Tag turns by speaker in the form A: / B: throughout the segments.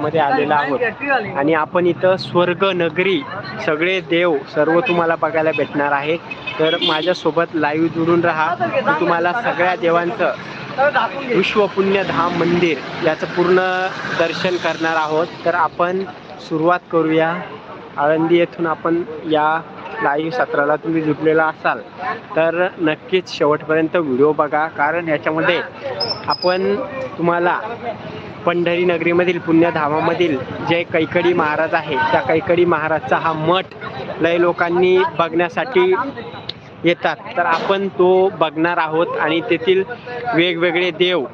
A: मध्ये आलेलो आहोत. आणि आपण इथं स्वर्ग नगरी सगळे देव सर्व तुम्हाला बघायला भेटणार आहेत तर माझ्यासोबत लाईव्ह जुडून राहा. तुम्हाला सगळ्या देवांचं विश्वपुण्य धाम मंदिर याचं पूर्ण दर्शन करणार आहोत. तर आपण सुरुवात करूया. आळंदी येथून आपण या लाईव्ह सत्राला तुम्ही जुटलेला असाल. तर नक्कीच शेवटपर्यंत व्हिडिओ बघा. कारण याच्यामध्ये आपण तुम्हाला पंढरी नगरीमधील पुण्यधामामधील जे कैकडी महाराज आहे त्या कैकडी महाराजचा हा मठ लय लोकांनी बघण्यासाठी येतात. तर आपण तो बघणार आहोत आणि तेथील वेगवेगळे देव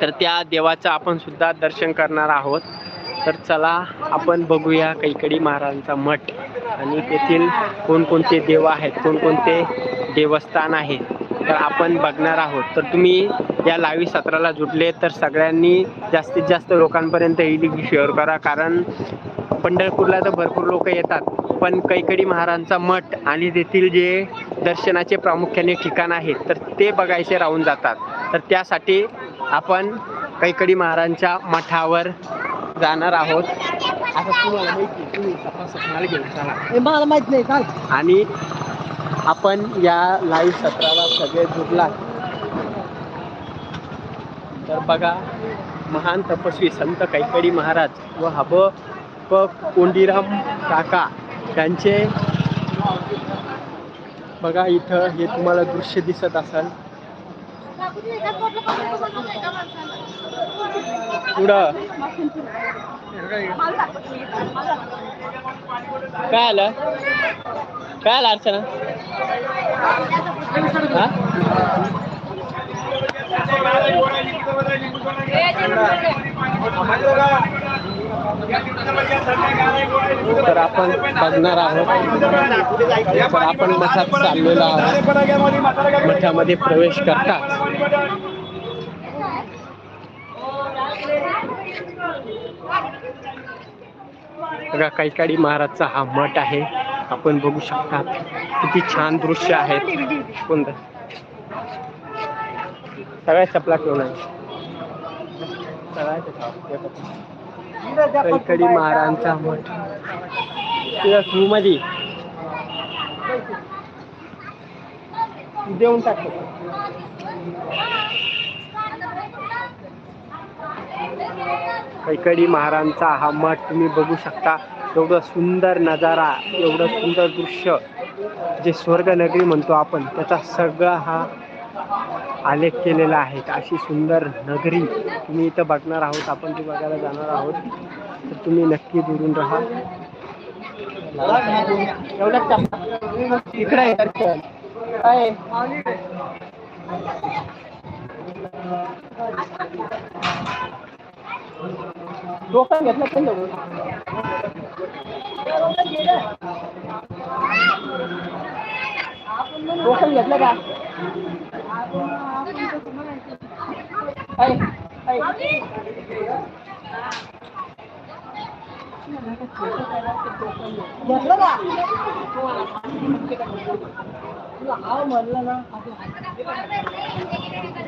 A: तर त्या देवाचं आपण सुद्धा दर्शन करणार आहोत. तर चला आपण बघूया कैकडी महाराजांचा मठ आणि तेथील कोणकोणते देव आहेत कोणकोणते देवस्थान आहे. तर आपण बघणार आहोत तर तुम्ही या लाईव्ह सत्राला जुटले तर सगळ्यांनी जास्तीत जास्त लोकांपर्यंत ही लिंक शेअर करा. कारण पंढरपूरला तर भरपूर लोक येतात पण कैकडी महाराजांचा मठ आणि तेथील जे दर्शनाचे प्रामुख्याने ठिकाण आहेत तर ते बघायचे राहून जातात. तर त्यासाठी आपण कैकडी महाराजांच्या मठावर जाणार आहोत. आता तुम्हाला माहिती तुम्ही
B: मला माहीत नाही
A: आणि आपण या लाईव्ह सत्राला सगळे जुडला तर बघा महान तपस्वी संत कैकडी महाराज व हब प कोंडीराम काका त्यांचे बघा इथं हे तुम्हाला दृश्य दिसत असेल. पुढं. काय आलं? काय आलं अर्चना? तर आपण बघणार आहोत. तर आपण मठात चाललेलो आहोत. मठामध्ये प्रवेश करतात बघा कैकाडी महाराजचा हा मठ आहे. आपण बघू शकता किती छान दृश्य आहेत कोणतं सगळ्या चपला ठेवून आहे. सगळ्या महाराजांचा मठ. तू मध्ये देऊन टाकतो. कैकडी महाराजांचा हा मठ तुम्ही बघू शकता. एवढं सुंदर नजारा एवढं सुंदर दृश्य जे स्वर्ग नगरी म्हणतो आपण त्याचा सगळा हा आलेख केलेला आहे. अशी सुंदर नगरी तुम्ही इथं बघणार आहोत आपण ती बघायला जाणार आहोत. तर तुम्ही नक्की दुरून राहा. एवढंच इकडे आहे दर्शन. काय आहे? टोकन घेतलं पण टोकन घेतलं का आहे, आहे. घेतलं का तुला हा म्हणलं ना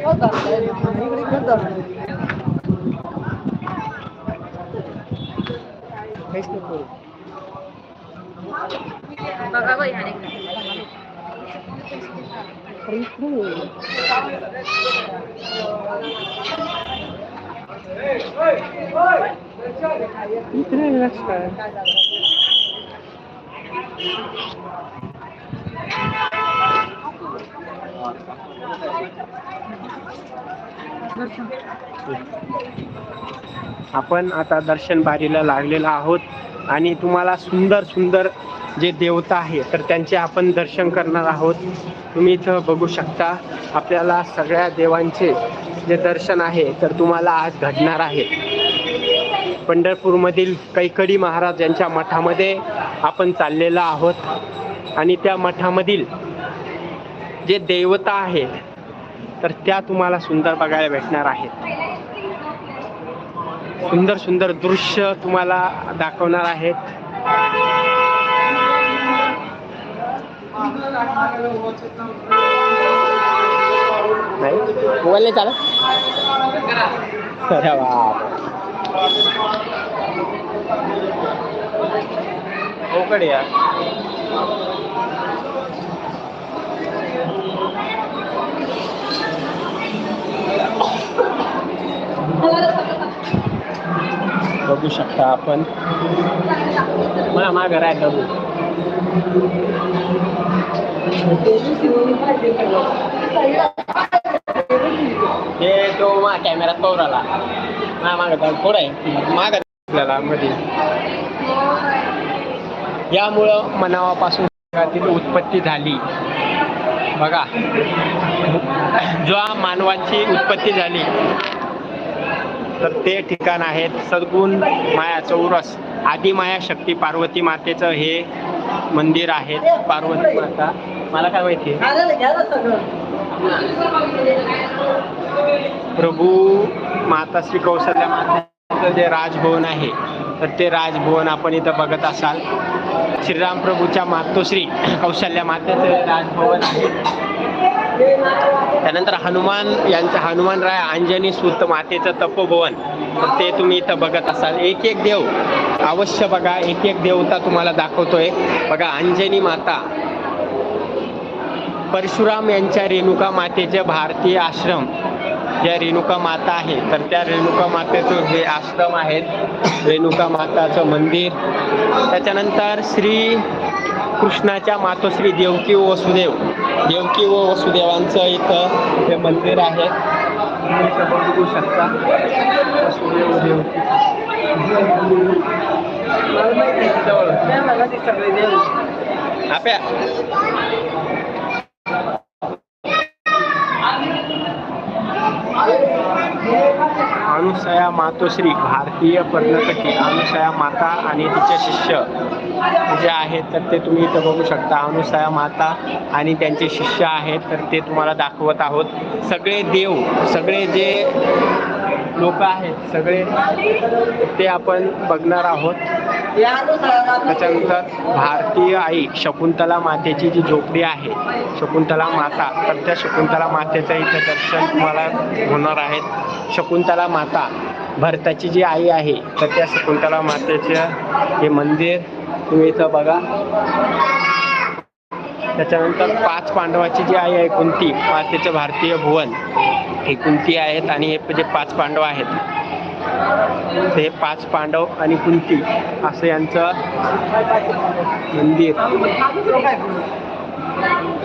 A: हो चालतंय. इकडे इकडे चालतंय. काहीच नको. अरे इकडे. इकडे लक्ष आपण आता दर्शन बारीला लागलेलो आहोत आणि तुम्हाला सुंदर सुंदर जे देवता आहे तर त्यांचे आपण दर्शन करणार आहोत. तुम्ही इथं बघू शकता आपल्याला सगळ्या देवांचे जे दर्शन आहे तर तुम्हाला आज घडणार आहे. पंढरपूरमधील कैकडी महाराज यांच्या मठामध्ये आपण चाललेलो आहोत. आणि त्या मठामधील जे देवता आहेत तर त्या तुम्हाला सुंदर बघायला भेटणार आहेत. सुंदर सुंदर दृश्य तुम्हाला दाखवणार आहेत. नाही? मोबाईल नाही चालत? अवघड या. यार बघू शकता आपण. मला मागं राहायला बघू हे तो मा कॅमेरा पवराला नाही मागं थोडं आहे. मागत आपल्याला मध्ये. यामुळं मनावापासून जगातील उत्पत्ती झाली. बघा. जेव्हा मानवाची उत्पत्ती झाली तर ते ठिकाण आहेत सद्गुण माया चौरस. आदिमाया शक्ती पार्वती मातेचं हे मंदिर आहे पार्वती माता मला काय माहिती? प्रभू माता श्री कौशल्या मातेचं जे राजभवन आहे तर ते राजभवन आपण इथं बघत असाल. श्रीराम प्रभूच्या मातोश्री कौशल्या मातेचं राजभवन आहे त्यानंतर हनुमान यांचं हनुमानराय अंजनी सुत मातेचं तपोभवन तर ते तुम्ही इथं बघत असाल. एक एक देव अवश्य बघा एक एक देवता तुम्हाला दाखवतोय. बघा अंजनी माता परशुराम यांच्या रेणुका मातेचे भारतीय आश्रम ज्या रेणुका माता आहे तर त्या रेणुका मातेचं जे आश्रम आहेत रेणुका माताचं मंदिर. त्याच्यानंतर श्री कृष्णाच्या मातोश्री देवकी व वसुदेव. देवकी व वसुदेवांचं इथं हे मंदिर आहे. तुम्ही बघू शकता वसुदेव देवकी आपल्या अनुसया मातोश्री भारतीय पर्यटकी अनुसया माता आणि तिचे शिष्य जे आहेत तर ते तुम्ही इथं बघू शकता. अनुसया माता आणि त्यांचे शिष्य आहेत तर ते तुम्हाला दाखवत आहोत. सगळे देव सगळे जे लोक आहेत सगळे ते आपण बघणार आहोत. त्याच्यानंतर भारतीय आई शकुंतला मातेची जी झोपडी आहे शकुंतला माता तर त्या शकुंतला मातेचं इथं दर्शन तुम्हाला होणार आहेत शकुंतला माता भरताची जी आई आहे तर त्या शकुंतला मातेचं हे मंदिर तुम्ही इथं बघा. त्याच्यानंतर पाच पांडवाची जी आई आहे कुंती मातेचं भारतीय भुवन. हे कुंती आहेत आणि हे जे पाच पांडव आहेत हे पाच पांडव आणि कुंती असं यांचं मंदिर.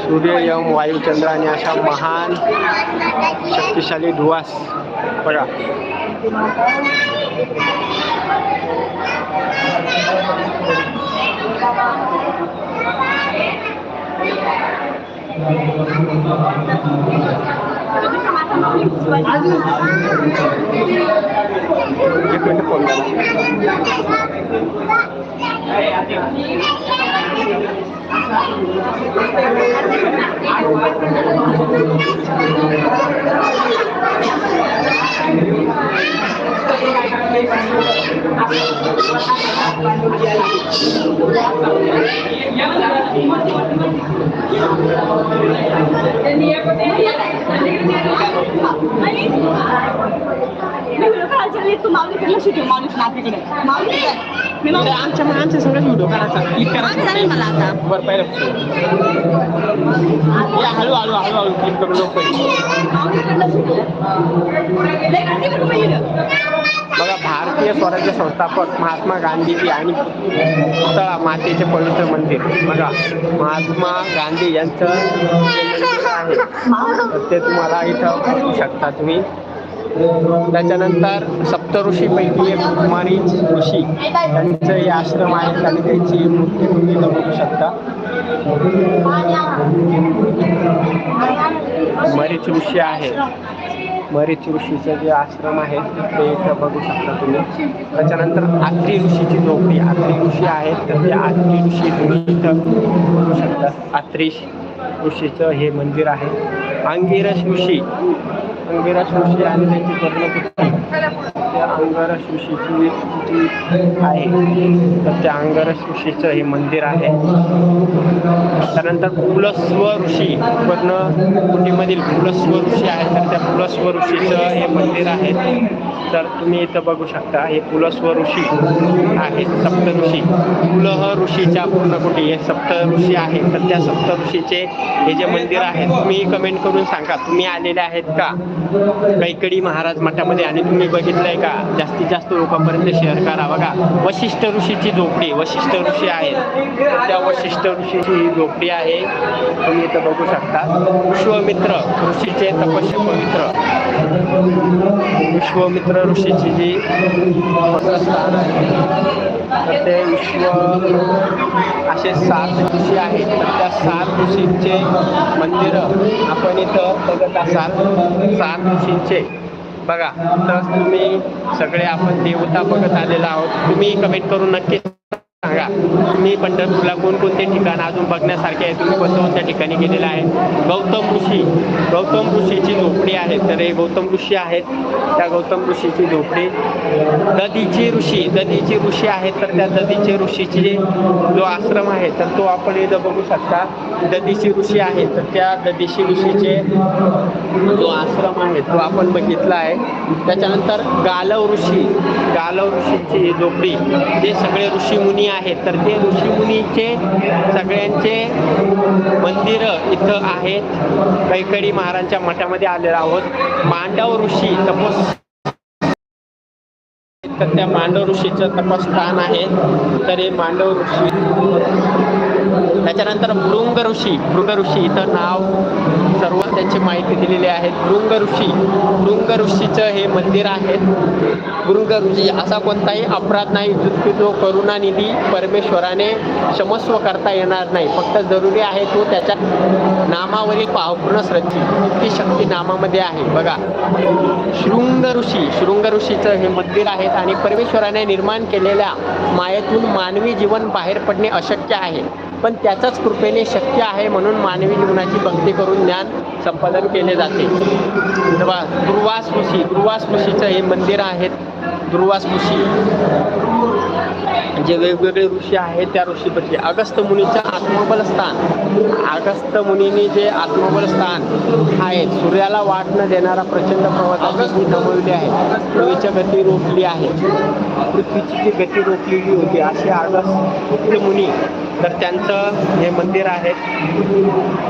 A: सूर्य यम वायू चंद्र आणि अशा महान शक्तिशाली धुवास बघा. Thank you. अरे आमच्या आमच्या सगळ्याच व्हिडिओ करायचा क्लिक करायचा
B: मला आता
A: बरं पहिलं या हळू हळू हळू हळू क्लिक करू नको बघा भारतीय स्वराज्य संस्थापक महात्मा गांधीजी आणि पुतळा मातेचे पवित्र मंदिर. बघा महात्मा गांधी यांचं ते तुम्हाला इथं शकता तुम्ही. त्याच्यानंतर सप्तऋषीपैकी एक कुमारी ऋषी त्यांचं हे आश्रम आहे. आणि त्यांची मूर्ती तुम्ही बघू शकता. मरीच ऋषी आहे. मरीच ऋषीचं जे आश्रम आहे ते इथं बघू शकता तुम्ही. त्याच्यानंतर आत्री ऋषीची झोपडी. आत्री ऋषी आहेत. तर ते आत्री ऋषी तुम्ही इथं बघू शकता. आत्री ऋषीचं हे मंदिर आहे. अंगिरस ऋषी. अंगेरा ऋषी आणि त्यांची कर्णपुत्री त्या अंगारा ऋषीची जी आहे. तर त्या अंगारा ऋषीचं हे मंदिर आहे. त्यानंतर कुलस्व ऋषी कर्ण कुटीमधील कुलस्व ऋषी आहे तर त्या पुलस्व ऋषीचं हे मंदिर आहे. तर तुम्ही इथं बघू शकता हे पुलस्व ऋषी आहे सप्त ऋषी पुलह ऋषीच्या पूर्णकुटी हे सप्त ऋषी तर त्या सप्त ऋषीचे हे जे मंदिर आहे तुम्ही कमेंट करून सांगा तुम्ही आलेले आहेत का? कैकडी महाराज मठामध्ये आणि तुम्ही बघितलंय का? जास्तीत जास्त लोकांपर्यंत शेअर करा बघा वशिष्ठ ऋषीची झोपडी वशिष्ठ ऋषी आहेत. त्या वशिष्ठ ऋषीची ही झोपडी आहे. तुम्ही इथं बघू शकता. विश्वमित्र ऋषीचे तपस्या पवित्र. विश्वमित्र ऋषीची जी स्थान आहे तर ते विश्व असे सात ऋषी आहेत. तर त्या सात ऋषींचे मंदिर आपण इथं बघत असाल. सात ऋषींचे. बघा तर तुम्ही सगळे आपण देवता बघत आलेला आहोत. तुम्ही कमेंट करून नक्की सांगा. तुम्ही पंढरपूरला कोणकोणते ठिकाण अजून बघण्यासारखे आहे? तुम्ही कोणत्या ठिकाणी गेलेला आहे? गौतम ऋषी. गौतम ऋषीची झोपडी आहे. तर हे गौतम ऋषी आहेत. त्या गौतम ऋषीची झोपडी. दधीची ऋषी. दधीची ऋषी आहेत तर त्या दधीची ऋषीची जो आश्रम आहे तर तो आपण इथं बघू शकता. दधीची ऋषी आहे तर त्या दधीची ऋषीचे जो आश्रम आहे तो आपण बघितला आहे. त्याच्यानंतर गालव ऋषी. गालव ऋषीची झोपडी. जे सगळे ऋषीमुनी आहेत. तर ते ऋषीमुनीचे सगळ्यांचे मंदिर इथं आहेत. कैकडी महाराजांच्या मठामध्ये आलेलो आहोत. मांडव ऋषी तपस तर त्या मांडव ऋषीचं तपस्थान आहे. तर हे मांडव ऋषी त्याच्यानंतर मृंग ऋषी मृग ऋषी इथं नाव सर्व त्यांची माहिती दिलेली आहे. भृंग ऋषी भृंग ऋषीचं हे मंदिर आहे. भृंग ऋषी असा कोणताही अपराध नाही. जो करुणानिधी परमेश्वराने क्षमस्व करता येणार नाही. फक्त जरुरी आहे तो त्याच्या नामावरील भावपूर्ण श्रद्धी. इतकी शक्ती नामामध्ये आहे. बघा. शृंग ऋषी शृंग ऋषीचं हे मंदिर आहे आणि परमेश्वराने निर्माण केलेल्या मायेतून मानवी जीवन बाहेर पडणे अशक्य आहे. पण त्याच्याच कृपेने शक्य आहे म्हणून मानवी जीवनाची भक्ती करून ज्ञान संपादन केले जाते. तेव्हा दुर्वास ऋषी दुर्वास मुशीचं हे मंदिर आहेत. दुर्वास जे वेगवेगळे ऋषी आहेत त्या ऋषीपैकी अगस्त मुनीचं आत्मबल स्थान. अगस्त मुनीने जे आत्मबल स्थान आहे सूर्याला वाट न देणारा प्रचंड पर्वताची नमवली आहे पृथ्वीच्या गती रोखली आहे. पृथ्वीची जी गती रोखलेली होती असे अगस्त मुनी तर त्यांचं हे मंदिर आहे.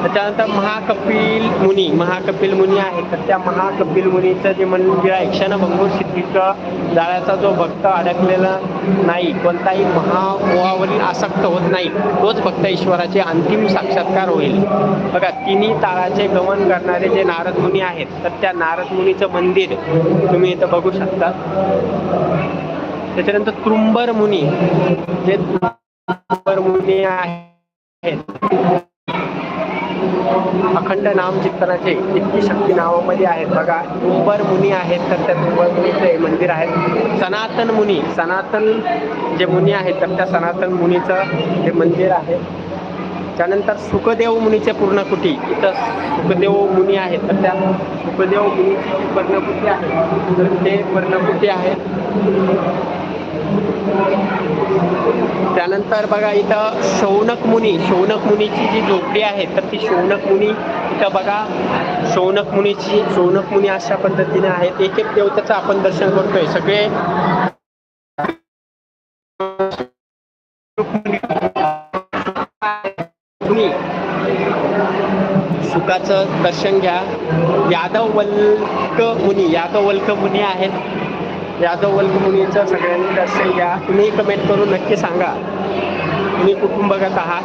A: त्याच्यानंतर महाकपिल मुनी महाकपिल मुनी आहे. तर त्या महाकपिल मुनीचं जे मंदिर आहे क्षणभंगूर सिद्धीचं जाळ्याचा जो भक्त अडकलेला नाही कोणताही महामोहावरील आसक्त होत नाही तोच भक्त ईश्वराचे अंतिम साक्षात्कार होईल. बघा तिन्ही ताळाचे गमन करणारे जे नारद मुनी आहेत तर त्या नारद मुनीचं मंदिर तुम्ही इथं बघू शकता. त्याच्यानंतर त्रुंबर मुनी जे त्रुंबर आहेत. अखंड नाम चिंतनाचे इतकी शक्ती नावामध्ये आहेत. बघा तुंबर मुनी आहेत तर त्या उंबर मुनीचं हे मंदिर आहे. सनातन मुनी सनातन जे मुनी आहेत तर त्या सनातन मुनीचं हे मंदिर आहे. त्यानंतर सुखदेव मुनीचे पूर्णकुटी इथं सुखदेव मुनी आहेत. तर त्या सुखदेव मुनीची पर्णकुटी आहे तर ते पर्णकुटी आहे त्यानंतर बघा इथं शौनक मुनी शौनक मुनीची जी झोपडी आहे तर ती शौनक मुनी इथं बघा शौनक मुनीची शौनक मुनी अशा पद्धतीने आहेत एक एक देवतेचं आपण दर्शन करतोय. सगळे सुखाचं दर्शन घ्या. यादव वल्क मुनी यादव वल्क मुनी आहेत. यादव वल्कमुनीचं सगळ्यांनी दर्शन घ्या तुम्ही कमेंट करून नक्की सांगा. तुम्ही कुटुंबगत आहात?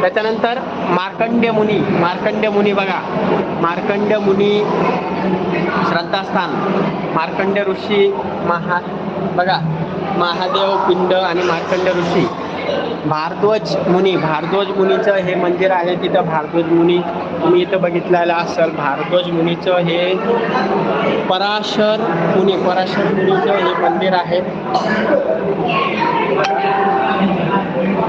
A: त्याच्यानंतर मार्कंड्य मुनी. मार्कंड्य मुनी बघा. मार्कंड्य मुनी श्रद्धास्थान. मार्कंड्य ऋषी महा बघा. महादेव पिंड आणि मार्कंड्य ऋषी. भारद्वज मुनी भारद्वज मुनीचं हे मंदिर आहे तिथं भारद्वज मुनी तुम्ही इथं बघितलेलं असेल भारद्वज मुनीचं हे पराशर मुनी पराशर मुनीचं हे मंदिर आहे.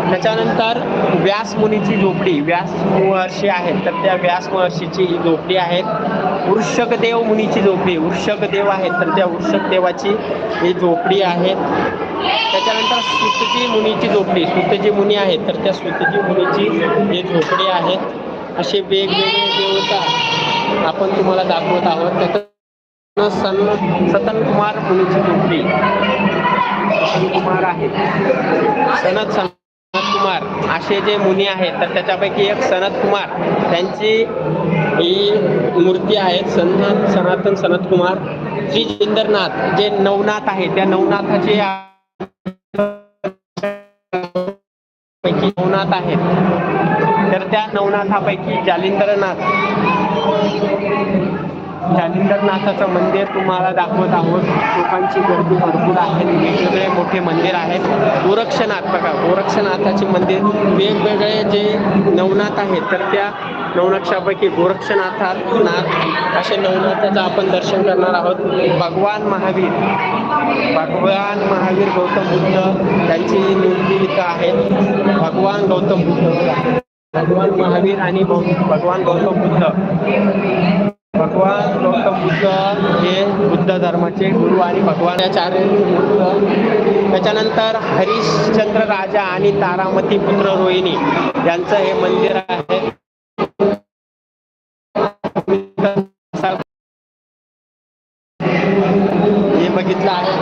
A: त्याच्यानंतर व्यास मुनीची झोपडी व्यास महर्षी आहेत तर त्या व्यास महर्षीची ही झोपडी आहे. वृषकदेव मुनीची झोपडी वृषकदेव आहेत तर त्या वृषकदेवाची ही झोपडी आहे. त्याच्यानंतर सुतजी मुनीची झोपडी. सुतजी मुनी आहेत तर त्या सुतजी मुनीची ही झोपडी आहेत असे वेगवेगळे देवता आपण तुम्हाला दाखवत आहोत. त्याचं सन सतन कुमार मुनीची झोपडी. सनत कुमार आहे सनत सनत कुमार असे जे मुनी आहेत तर त्याच्यापैकी एक सनत कुमार. त्यांची ही मूर्ती आहे सनत सनातन सनत कुमार. श्री जिंदरनाथ जे नवनाथ आहे त्या नवनाथाचे पैकी नवनाथ आहेत. तर त्या नवनाथापैकी जालिंदरनाथ. जालिंदरनाथाचं मंदिर तुम्हाला दाखवत आहोत. लोकांची गर्दी भरपूर आहे. वेगवेगळे मोठे मंदिर आहेत. गोरक्षनाथ बघा गोरक्षनाथाचे मंदिर. वेगवेगळे जे नवनाथ आहेत तर त्या नवनक्षापैकी गोरक्षनाथात नाथ असे नवनाथाचं आपण दर्शन करणार आहोत. भगवान महावीर भगवान महावीर गौतम बुद्ध त्यांची मूर्ती इथं आहे भगवान गौतम बुद्ध. भगवान महावीर आणि भगवान गौतम बुद्ध. भगवान गौतम बुद्ध हे बुद्ध धर्माचे गुरु आणि भगवानाचार्य बुद्ध त्याच्यानंतर हरिश्चंद्र राजा आणि तारामती पुत्र रोहिणी यांचं हे मंदिर आहे. बघितलं आहे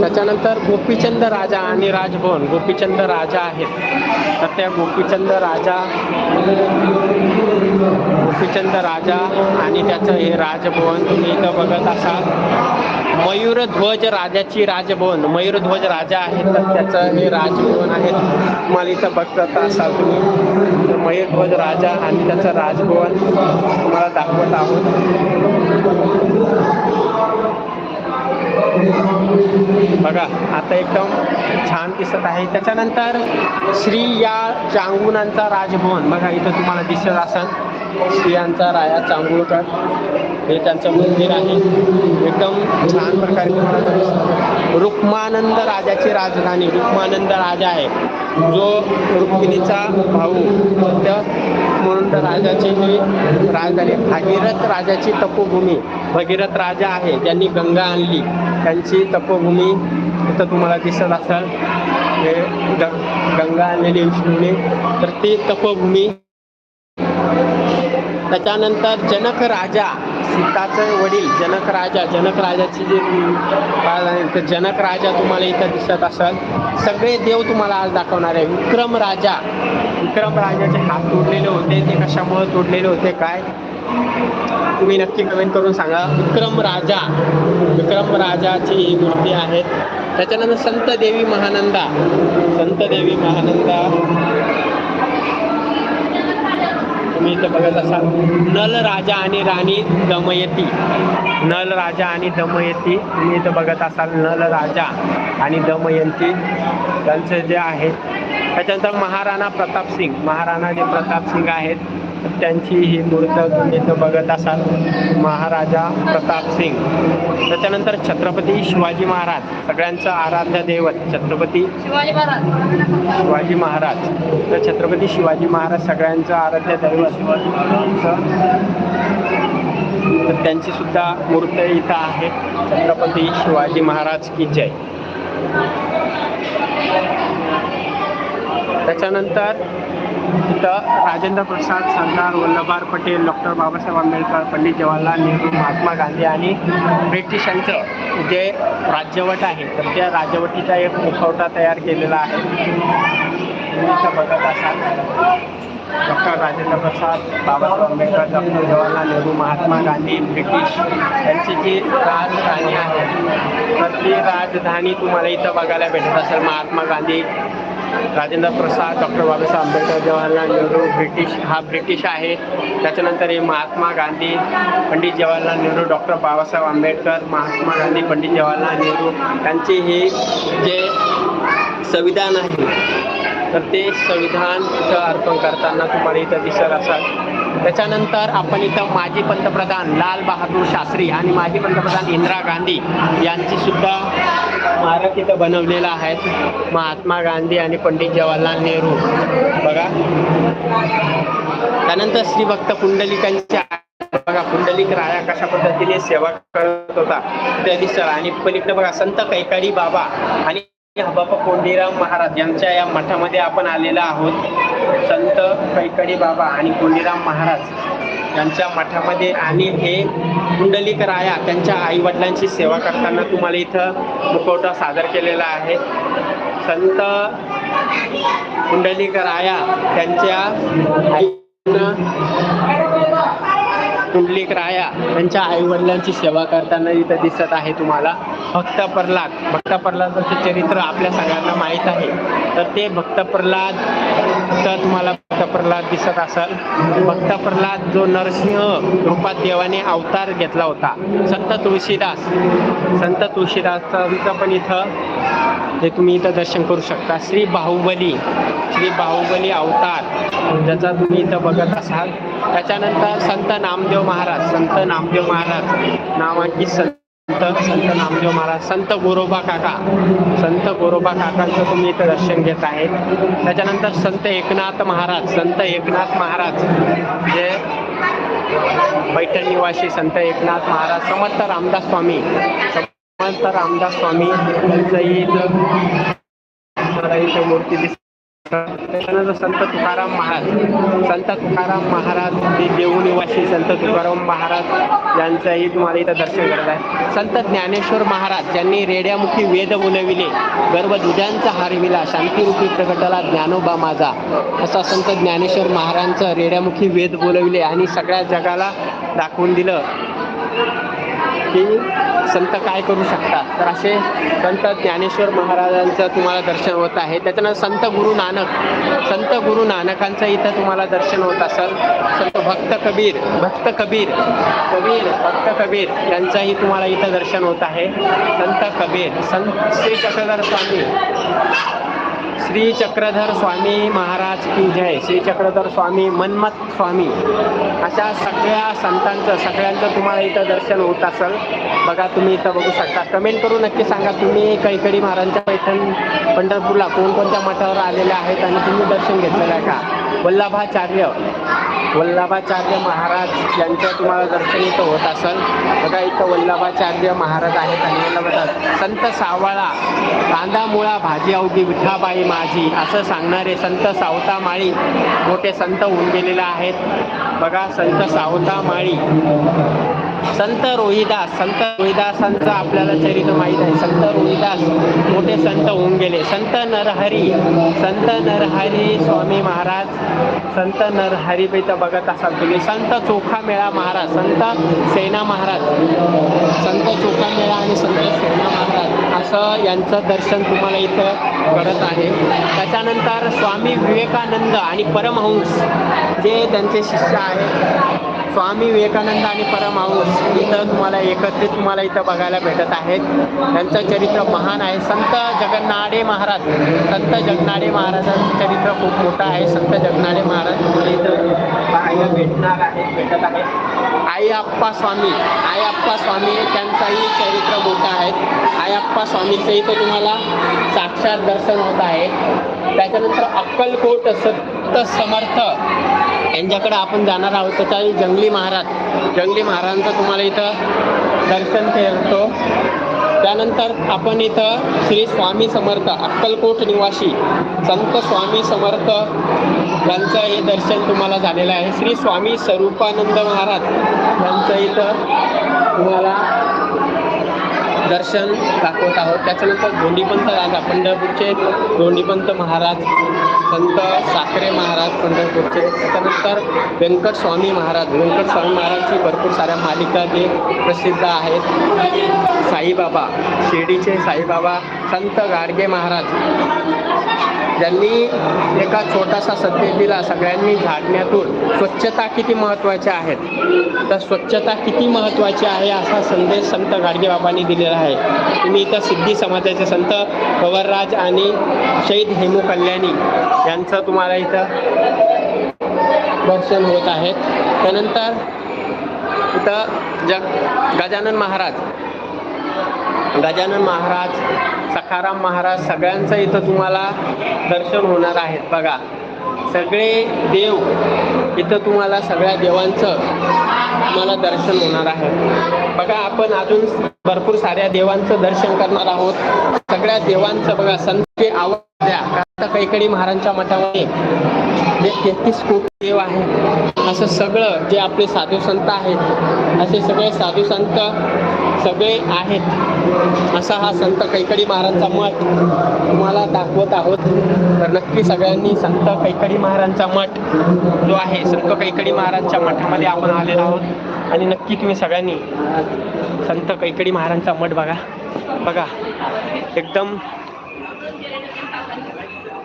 A: त्याच्यानंतर गोपीचंद राजा आणि राजभवन. गोपीचंद राजा आहेत. तर त्या गोपीचंद राजा गोपीचंद राजा आणि त्याचं हे राजभवन तुम्ही इथं बघत असाल. मयूरध्वज राजाची राजभवन. मयूरध्वज राजा आहेत तर त्याचं हे राजभवन आहे. तुम्हाला इथं बघत असाल तुम्ही. तर राजा आणि त्याचं राजभवन तुम्हाला दाखवत आहोत. बघा आता एकदम छान दिसत आहे. त्याच्यानंतर श्री या चांगुणांचा राजभवन. बघा इथं तुम्हाला दिसत असेल श्रियांचा राया चांगुळकर. हे त्यांचं मंदिर आहे. एकदम छान प्रकारे तुम्हाला रुक्मानंद राजाची राजधानी रुक्मानंद राजा आहे. जो रुक्मिणीचा भाऊ त्या म्हणून राजाची जी राजधानी भागीरथ राजाची तपोभूमी भगीरथ राजा आहे ज्यांनी गंगा आणली त्यांची तपोभूमी इथं तुम्हाला दिसत असेल. हे ग गंगा आणलेली विष्णूने. तर ती तपोभूमी त्याच्यानंतर जनक राजा सीताचे वडील जनक राजा जनक राजाची जी तर जनक राजा तुम्हाला इथं दिसत असेल. सगळे देव तुम्हाला आज दाखवणार आहे. विक्रम राजा. विक्रम राजाचे हात तोडलेले होते. ते कशामुळे तोडलेले होते काय? तुम्ही नक्की कमेंट करून सांगा. विक्रम राजा. विक्रम राजाची ही मूर्ती आहेत. त्याच्यानंतर संत देवी महानंदा. संत देवी महानंदा. तुम्ही इथं बघत असाल. नल राजा आणि राणी दमयती. नल राजा आणि दमयती तुम्ही इथं बघत असाल. नल राजा आणि दमयंती त्यांचे जे आहेत. त्याच्यानंतर महाराणा प्रताप सिंग महाराणा जे प्रताप सिंग आहेत त्यांची ही मूर्त तुम्ही इथं बघत असाल महाराजा प्रताप सिंग. त्याच्यानंतर छत्रपती शिवाजी महाराज सगळ्यांचं आराध्य दैवत छत्रपती
B: शिवाजी महाराज.
A: शिवाजी महाराज. तर छत्रपती शिवाजी महाराज सगळ्यांचं आराध्य दैवत. तर त्यांची सुद्धा मूर्ती इथं आहे. छत्रपती शिवाजी महाराज की जय. त्याच्यानंतर इथं राजेंद्र प्रसाद सरदार वल्लभभाई पटेल डॉक्टर बाबासाहेब आंबेडकर पंडित जवाहरलाल नेहरू महात्मा गांधी आणि ब्रिटिशांचं जे राज्यवट आहे तर त्या राजवटीचा एक मुखवटा तयार केलेला आहे. बघत असाल. Doctor Rajendra Prasad Babasaheb Ambedkar doctor Jawaharlal Nehru Mahatma Gandhi British यांची जी राजधानी आहे तर ती राजधानी तुम्हाला इथं बघायला भेटत असेल. महात्मा गांधी राजेंद्र प्रसाद डॉक्टर बाबासाहेब आंबेडकर जवाहरलाल नेहरू ब्रिटिश हा ब्रिटिश आहे. त्याच्यानंतर हे महात्मा गांधी पंडित जवाहरलाल नेहरू डॉक्टर बाबासाहेब आंबेडकर महात्मा गांधी पंडित जवाहरलाल नेहरू यांचे हे जे संविधान आहे तर ते संविधान इथं अर्पण करताना तुम्हाला इथं दिसत असाल. त्याच्यानंतर आपण इथं माजी पंतप्रधान लाल बहादूर शास्त्री आणि माजी पंतप्रधान इंदिरा गांधी यांची सुद्धा स्मारक इथं बनवलेलं आहे. महात्मा गांधी आणि पंडित जवाहरलाल नेहरू. बघा. त्यानंतर श्री भक्त पुंडलिकांच्या बघा पुंडलिक राया कशा पद्धतीने सेवा करत होता त्या दिसत आणि पलीकडे बघा संत कैकाडी बाबा आणि बाबा कोंडीराम महाराज यांच्या या मठामध्ये आपण आलेला आहोत. संत कैकडी बाबा आणि कोंडीराम महाराज यांच्या मठामध्ये आणि हे कुंडलिक राया त्यांच्या आई वडिलांची सेवा करताना तुम्हाला इथं मुखवटा सादर केलेला आहे. संत कुंडलिक राया त्यांच्या आईनं कुंडलिक राया त्यांच्या आई वडिलांची सेवा करताना इथं दिसत आहे तुम्हाला. भक्त प्रल्हाद भक्त प्रल्हादाचं चरित्र आपल्या सगळ्यांना माहीत आहे तर ते भक्त प्रल्हाद तर तुम्हाला भक्त प्रल्हाद दिसत असाल. भक्त प्रल्हाद जो नरसिंह रूपात देवाने अवतार घेतला होता संत तुळशीदास. संत तुळशीदासांचं पण इथं हे तुम्ही इथं दर्शन करू शकता. श्री बाहुबली श्री बाहुबली अवतार. ज्याचा तुम्ही इथं बघत असाल. त्याच्यानंतर संत नामदेव महाराज. संत नामदेव महाराज नावाची संत संत नामदेव महाराज संत गोरोबा काका संत गोरोबा काकांचं तुम्ही इथं दर्शन घेत आहेत. त्याच्यानंतर संत एकनाथ महाराज संत एकनाथ महाराज जे पैठण निवासी संत एकनाथ महाराज समर्थ रामदास स्वामी समर्थ रामदास स्वामी यांचंही इथं मूर्ती दिसते. संत तुकाराम महाराज. संत तुकाराम महाराज हे देऊनिवासी संत तुकाराम महाराज यांचंही तुम्हाला इथं दर्शन करत आहे. संत ज्ञानेश्वर महाराज ज्यांनी रेड्यामुखी वेद बोलविले गर्भ दुधांचा हारविला शांतिरूपी प्रकटला ज्ञानोबा माझा असा संत ज्ञानेश्वर महाराजांचं रेड्यामुखी वेद बोलविले आणि सगळ्या जगाला दाखवून दिलं. की संत काय करू शकतात? तर असे संत ज्ञानेश्वर महाराजांचं तुम्हाला दर्शन होत आहे. त्याच्यानंतर संत गुरु नानक. संत गुरु नानकांचं इथं तुम्हाला दर्शन होत असेल. संत भक्त कबीर भक्त कबीर कबीर भक्त कबीर यांचंही तुम्हाला इथं दर्शन होत आहे. संत कबीर संत श्री चक्रधर स्वामी. श्री चक्रधर स्वामी महाराज की जय. श्री चक्रधर स्वामी मन्मथ स्वामी. अशा सगळ्या संतांचं सगळ्यांचं तुम्हाला इथं दर्शन होत असेल बघा तुम्ही इथं बघू शकता. कमेंट करून नक्की सांगा तुम्ही कैकडी महाराजांच्या पैठण पंढरपूरला कोणकोणत्या मठावर आलेल्या आहेत आणि तुम्ही दर्शन घेतलेलं आहे का? वल्लभाचार्य वल्लभाचार्य महाराज यांचं तुम्हाला दर्शन इथं होत असेल. बघा इथं वल्लभाचार्य महाराज आहेत आणि वल्लभाचार्य संत सावळा कांदा मुळा भाजी अवघी विठाबाई माझी असं सांगणारे संत सावता माळी मोठे संत होऊन गेलेले आहेत. बघा संत सावता माळी संत रोहिदास संत रोहिदासांचं आपल्याला चरित्र माहीत आहे. संत रोहिदास मोठे संत होऊन गेले. संत नरहरी संत नरहरी स्वामी महाराज संत नरहरी इथं बघत असाल तुम्ही. संत चोखा मेळा महाराज संत सेना महाराज. संत चोखा मेळा आणि संत सेना महाराज असं यांचं दर्शन तुम्हाला इथं करत आहे. त्याच्यानंतर स्वामी विवेकानंद आणि परमहंस जे त्यांचे शिष्य आहेत स्वामी विवेकानंद आणि परमहंस इथं तुम्हाला एकत्रित तुम्हाला इथं बघायला भेटत आहेत. त्यांचं चरित्र महान आहे. संत जगन्नाडे महाराज संत जगनाडे महाराजांचं चरित्र खूप मोठं आहे. संत जगनाडे महाराज तुम्हाला इथं पाहायला भेटणार आहेत भेटत आहे आई आप्पा स्वामी आई आप्पा स्वामी त्यांचंही चरित्र मोठं आहे. आई आप्पा स्वामीचं इथं तुम्हाला साक्षात दर्शन होत आहे. त्याच्यानंतर अक्कलकोट सत्त समर्थ यांच्याकडे आपण जाणार आहोत त्याच्यावेळी जंगली महाराज जंगली महाराजांचं तुम्हाला इथं दर्शन करतो. त्यानंतर आपण इथं श्री स्वामी समर्थ अक्कलकोट निवासी संत स्वामी समर्थ यांचं हे दर्शन तुम्हाला झालेलं आहे. श्री स्वामी स्वरूपानंद महाराज यांचं इथं तुम्हाला दर्शन दाखवत आहोत. त्याच्यानंतर धोंडीपंत राजा पंढरपूरचे धोंडीपंत महाराज संत साखरे महाराज पंढरपूरचे. त्याच्यानंतर व्यंकट स्वामी महाराज. व्यंकट स्वामी महाराजची भरपूर साऱ्या मालिका जे प्रसिद्ध आहेत. साईबाबा शिर्डीचे साईबाबा संत गाडगे महाराज. ज्यांनी एका छोटासा दिला सगळ्यांनी झाडण्यातून स्वच्छता किती महत्त्वाच्या आहेत तर स्वच्छता किती महत्त्वाची आहे असा संदेश संत गाडगेबाबांनी दिलेला आहे. तुम्ही इथं सिद्धी समाजाचे संत पवरराज आणि शहीद हेमू कल्याणी यांचं तुम्हाला इथं दर्शन होत आहे. त्यानंतर इथं जग गजानन महाराज. गजानन महाराज सखाराम महाराज सगळ्यांचं इथं तुम्हाला दर्शन होणार आहेत. बघा सगळे देव इथं तुम्हाला सगळ्या देवांचं तुम्हाला दर्शन होणार आहे बघा आपण अजून भरपूर साऱ्या देवांचं दर्शन करणार आहोत. सगळ्या देवांचं बघा संते आवाज द्या आता कैकडी महाराजांच्या मठामध्ये जे तेहतीस कोटी देव आहेत असं सगळं जे आपले साधू संत आहेत असे सगळे साधू संत सगळे आहेत असा हा संत कैकडी महाराजांचा मठ तुम्हाला दाखवत आहोत. तर नक्की सगळ्यांनी संत कैकडी महाराजांचा मठ जो आहे संत कैकडी महाराजांच्या मठामध्ये आपण आलेलो आहोत. आणि नक्की तुम्ही सगळ्यांनी संत कैकडी महाराजांचा मठ बघा. बघा एकदम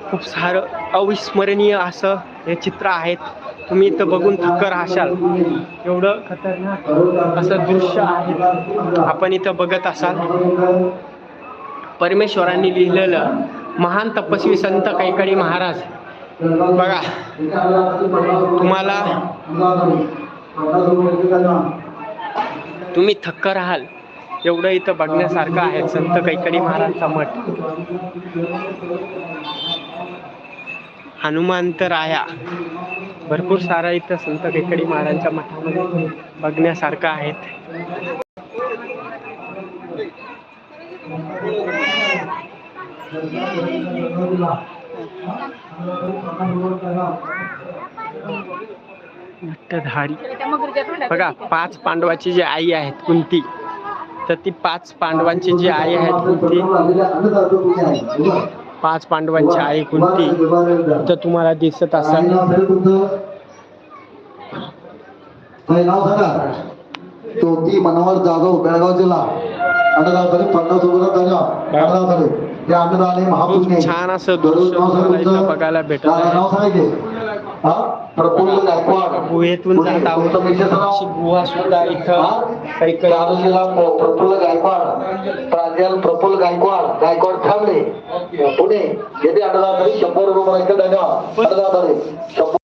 A: खूप सारं अविस्मरणीय असं हे चित्र आहेत. तुम्ही इथं बघून थक्क राहशाल. एवढं खतरनाक असं दृश्य आहे. आपण इथं बघत असाल. परमेश्वरांनी लिहिलेलं महान तपस्वी संत कैकडी महाराज. बघा तुम्हाला तुम्ही थक्क राहाल. एवढं इथं बघण्यासारखं आहे संत कैकडी महाराजचा मठ. हनुमंत राया. भरपूर सारा इथं संत कैकडी महाराजांच्या मठामध्ये बघण्यासारखं आहेत. विठ्ठधारी बघा पाच पांडवाची जी आई आहेत कुंती तर ती पाच पांडवांची जी आई आहेत कुंती पाच पांडवांची आई कुंती तर तुम्हाला दिसत असेल.
C: ज्योती मनोहर जाधव बेळगाव जिल्हा पन्नास ते अन्नदान
A: छान असं दृश्य बघायला भेटत
C: प्रफुल्ल गायकवाड.
A: गुहेतून जात. आहोत अशी गुहा सुद्धा इथं
C: प्रफुल्ल गायकवाड. प्रांजल प्रफुल्ल गायकवाड. गायकवाड थांबले. पुणे येथे अन्नदान झाले शंभर रुपये धन्यवाद शंभर